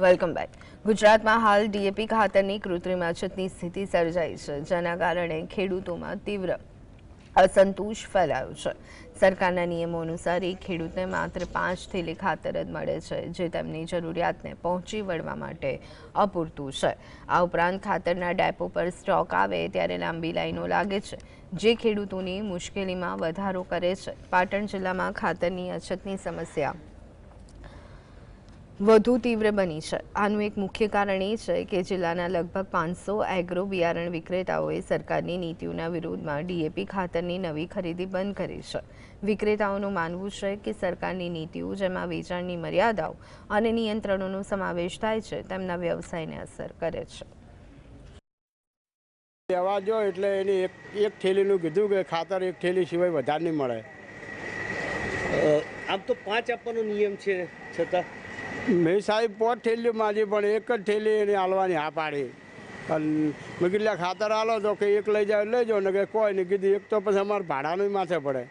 Welcome back. ગુજરાતમાં હાલ DAP ખાતરની કૃત્રિમ અછતની સ્થિતિ સર્જાઈ છે, જેના કારણે ખેડૂતોમાં તીવ્ર અસંતોષ ફેલાયો છે. સરકારના નિયમો અનુસાર એક ખેડૂતને માત્ર પાંચ થેલી ખાતર જ મળે છે, જે તેમની જરૂરિયાતને પહોંચી વળવા માટે અપૂરતું છે. આ ઉપરાંત ખાતરના ડેપો પર સ્ટોક આવે ત્યારે લાંબી લાઈનો લાગે છે, જે ખેડૂતોની મુશ્કેલીમાં વધારો કરે છે. પાટણ જિલ્લામાં ખાતરની અછતની સમસ્યા વધુ તીવ્ર બની છે. આનું એક મુખ્ય કારણ એ છે કે જિલ્લાના લગભગ પાંચસો એગ્રો બિયારણ વિક્રેતાઓએ સરકારની નીતિઓના વિરોધમાં ડીએપી ખાતરની નવી ખરીદી બંધ કરી છે. વિક્રેતાઓનું માનવું છે કે સરકારની નીતિઓ જેમાં વેચાણની મર્યાદાઓ અને નિયંત્રણોનો સમાવેશ થાય છે તેમના વ્યવસાયને અસર કરે છે. લેવા જો એટલે એની એક એક થેલીનું કીધું કે ખાતર એક થેલી સિવાય વધારે નહીં મળે. આમ તો પાંચ આપવાનો નિયમ છે છતાં. મેં સાહેબ પોત થેલીઓ માજી પણ એક જ થેલી એને હાલવાની હા પાડી. અને મેં કીધું ખાતર હાલો તો કે, એક લઈ જાવ લઈ જાઓ. ને કે કોઈ નહીં. કીધું, એક તો પછી અમારે ભાડાનું માથે પડે.